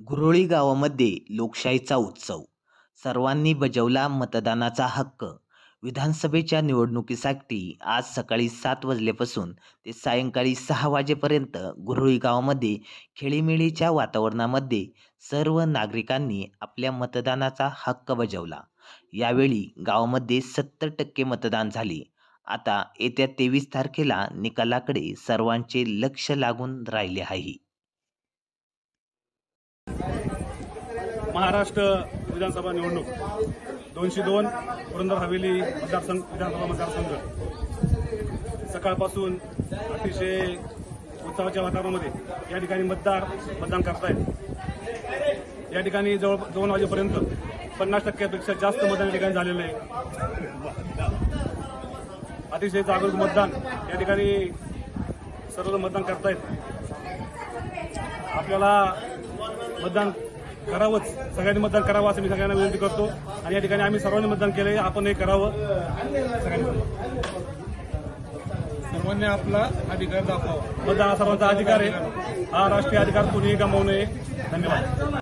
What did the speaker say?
घुरोळी गावामध्ये लोकशाहीचा उत्सव. सर्वांनी बजावला मतदानाचा हक्क. विधानसभेच्या निवडणुकीसाठी आज सकाळी सात वाजल्यापासून ते सायंकाळी सहा वाजेपर्यंत घुरोळी गावामध्ये खेळीमेळीच्या वातावरणामध्ये सर्व नागरिकांनी आपल्या मतदानाचा हक्क बजावला. यावेळी गावामध्ये सत्तर टक्के मतदान झाले. आता येत्या तेवीस तारखेला निकालाकडे सर्वांचे लक्ष लागून राहिले आहे. महाराष्ट्र विधानसभा निवडणूक. दोनशे दोन पुरंदर हवेली मतदारसंघ विधानसभा मतदारसंघ. सकाळपासून अतिशय उत्सवाच्या वातावरणामध्ये या ठिकाणी मतदार मतदान करतायत. या ठिकाणी जवळ दोन वाजेपर्यंत पन्नास टक्क्यापेक्षा जास्त मतदान या ठिकाणी झालेलं आहे. अतिशय जागरूक मतदान या ठिकाणी सर्वजण मतदान करतायत. आपल्याला मतदान करावंच. सगळ्यांनी मतदान करावं असं मी सगळ्यांना विनंती करतो. आणि या ठिकाणी आम्ही सर्वांनी मतदान केलंय. आपण हे करावं. सगळ्यांनी सर्वांनी आपला अधिकार दाखवावा मतदान हा सर्वांचा अधिकार आहे. हा राष्ट्रीय अधिकार कोणीही गमावू नये. धन्यवाद.